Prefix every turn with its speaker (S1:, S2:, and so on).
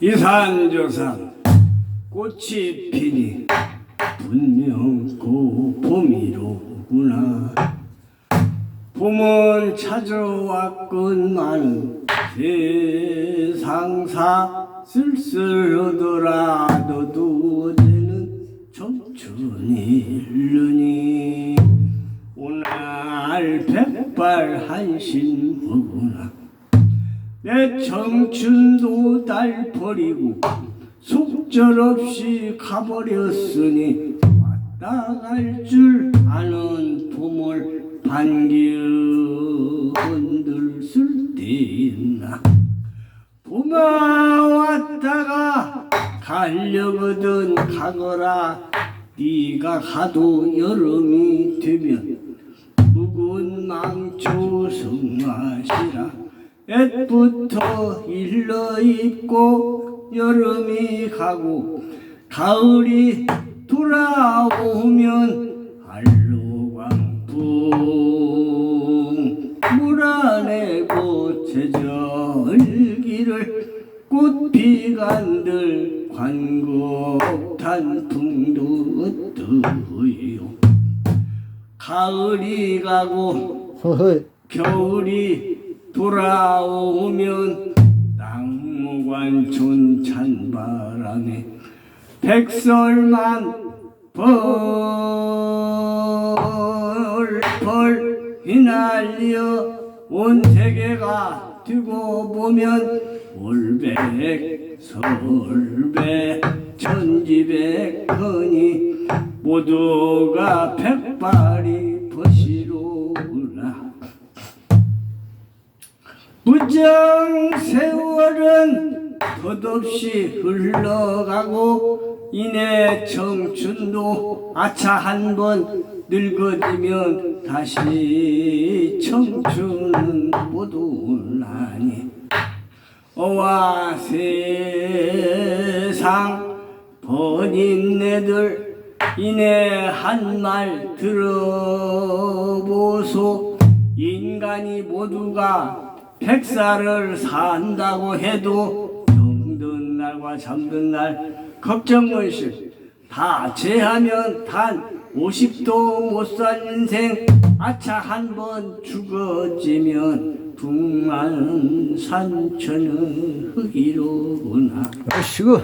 S1: 이산저산 꽃이 피니 분명 그 봄이로구나. 봄은 찾아왔건만 세상사 쓸쓸하더라 너도 어제는 청춘이 흐르니. 오늘 백발 한심하구나 내 청춘도 날 버리고 속절없이 가버렸으니 왔다 갈 줄 아는 봄을 반겨 흔들 쓸데 있나. 봄아 왔다가 가려거든 가거라. 네가 가도 여름이 되면 묵은 망초 성마시라 옛부터 일러 입고 여름이 가고 가을이 돌아오면 알로광풍 물안내고 제절기를 꽃피간들 관곡탄풍도 어떠요 가을이 가고 겨울이 돌아오면 낙무관촌 찬바람에 백설만 벌벌 휘날려 온 세계가 두고 보면 올백 설백 천지백헌이 모두가 백발이 벗이로구나 무정 세월은 덧없이 흘러가고 이내 청춘도 아차 한 번 늙어지면 다시 모두 나니. 어와 세상 번인네들 이내 한 말 들어보소. 인간이 모두가 백살을 산다고 해도 병든 날과 잠든 날 걱정을실 다 제하면 단 50도 못살 인생. 아차 한 번 죽어지면 북만 산천은 흙이로구나.
S2: 아이고